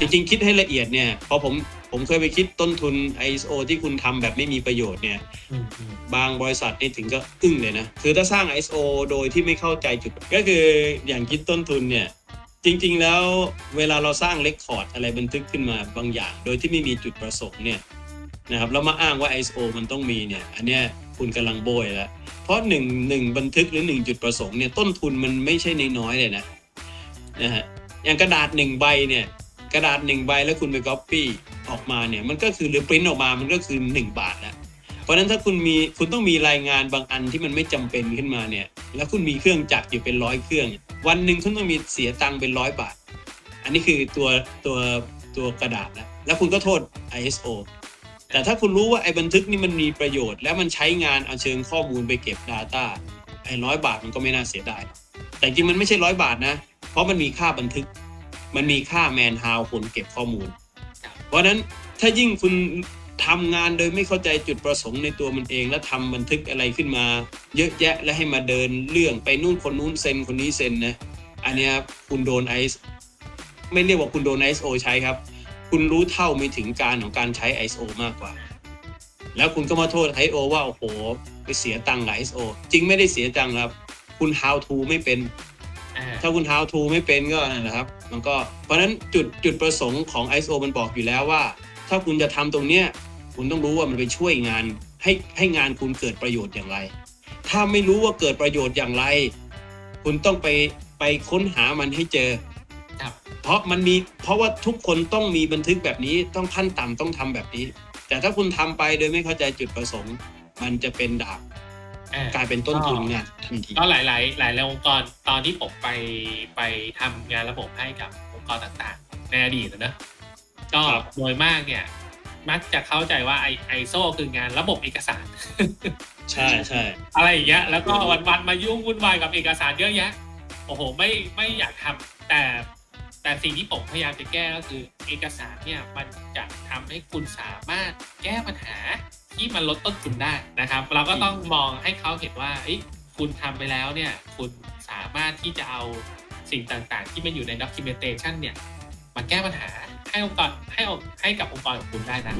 จริงๆ คิดให้ละเอียดเนี่ยพอผมผมเคยไปคิดต้นทุน ISO ที่คุณทำแบบไม่มีประโยชน์เนี่ยอืมอืมบางบริษัทนี่ถึงก็อึ้งเลยนะ คือถ้าสร้าง ISO โดยที่ไม่เข้าใจจุด ก็คืออย่างคิดต้นทุนเนี่ย จริงๆ แล้วเวลาเราสร้างเลคคอร์ดอะไรบันทึกขึ้นมาบางอย่าง โดยที่ไม่มีจุดประสงค์เนี่ยนะครับแล้วมาอ้างว่า ISO มันต้องมีเนี่ย อันเนี้ยคุณกำลังโบยแล้วเพราะหนึ่งหนึ่งบันทึกหรือหนึ่งจุดประสงค์เนี่ยต้นทุนมันไม่ใช่น้อยๆเลยนะนะฮะอย่างกระดาษหนึ่งใบเนี่ย กระดาษหนึ่งใบแล้วคุณไปก๊อปปี้ออกมาเนี่ยมันก็คือหรือปริ้นออกมามันก็คือหนึ่งบาทแล้วเพราะฉะนั้นถ้าคุณมีคุณต้องมีรายงานบางอันที่มันไม่จำเป็นขึ้นมาเนี่ย แล้วคุณมีเครื่องจักรอยู่เป็นร้อยเครื่อง วันหนึ่งคุณต้องมีเสียตังค์เป็นร้อยบาท อันนี้คือตัวตัวตัวกระดาษนะแล้วคุณก็โทษ ISO แต่ถ้าคุณรู้ว่าไอ้บันทึกนี่มันมีประโยชน์ แล้วมันใช้งานเอาเชิงข้อมูลไปเก็บ Data ไอ้ร้อยบาทมันก็ไม่น่าเสียดายแต่จริงมันไม่ใช่ร้อยบาทนะ เพราะมันมีค่าบันทึก มันมีค่าแมนฮาวคนเก็บข้อมูล เพราะฉะนั้นถ้ายิ่งคุณทำงานโดยไม่เข้าใจจุดประสงค์ในตัวมันเอง แล้วทำบันทึกอะไรขึ้นมา เยอะแยะแล้วให้มาเดินเรื่องไปนู่นคนนู้นเซ็นคนนี้เซ็นนะอันเนี้ยคุณโดนไอซ์ไม่เรียกว่าคุณโดน ISO ใช้ครับ คุณรู้เท่าไม่ถึงการของการใช้ ISO มากกว่า แล้วคุณก็มาโทษ ISO ว่าโอ้โห ไปเสียตังค์กับ ISO จริงไม่ได้เสียตังค์ครับ คุณ how to ไม่เป็นอ่า ถ้าคุณ how to ไม่เป็นก็นั่นแหละครับ มันก็เพราะฉะนั้นจุดจุดประสงค์ของ ISO มันบอกอยู่แล้วว่า ถ้าคุณจะทำตรงเนี้ยคุณต้องรู้ว่ามันไปช่วยงานให้ให้งานคุณเกิดประโยชน์อย่างไร ถ้าไม่รู้ว่าเกิดประโยชน์อย่างไร คุณต้องไปไปค้นหามันให้เจอครับเพราะมันมีเพราะว่าทุกคนต้องมีบันทึกแบบนี้ต้องขั้นต่ำต้องทำแบบนี้ แต่ถ้าคุณทำไปโดยไม่เข้าใจจุดประสงค์ มันจะเป็นดาบอ่า กลายเป็นต้นทุนงานทันทีก็หลายๆหลายๆองค์กรตอนที่ผมไปไปทำงานระบบให้กับองค์กรต่างๆ ในอดีตนะเนอะก็ครับโดยมากเนี่ย มักจะเข้าใจว่าไอไอโซคืองานระบบเอกสาร ใช่ใช่อะไรอย่างเงี้ยแล้วก็วันๆมายุ่งวุ่นวายกับเอกสารเยอะแยะโอ้โหไม่ไม่อยากทำแต่ แต่สิ่งที่ผมพยายามจะแก้ก็คือเอกสารเนี่ยมันจะทำให้คุณสามารถแก้ปัญหาที่มันลดต้นทุนได้นะครับ เราก็ต้องมองให้เขาเห็นว่าคุณทำไปแล้วเนี่ยคุณสามารถที่จะเอาสิ่งต่างๆ ที่มันอยู่ใน documentation เนี่ยมาแก้ปัญหาให้องค์กรให้ให้กับองค์กรของคุณได้นะ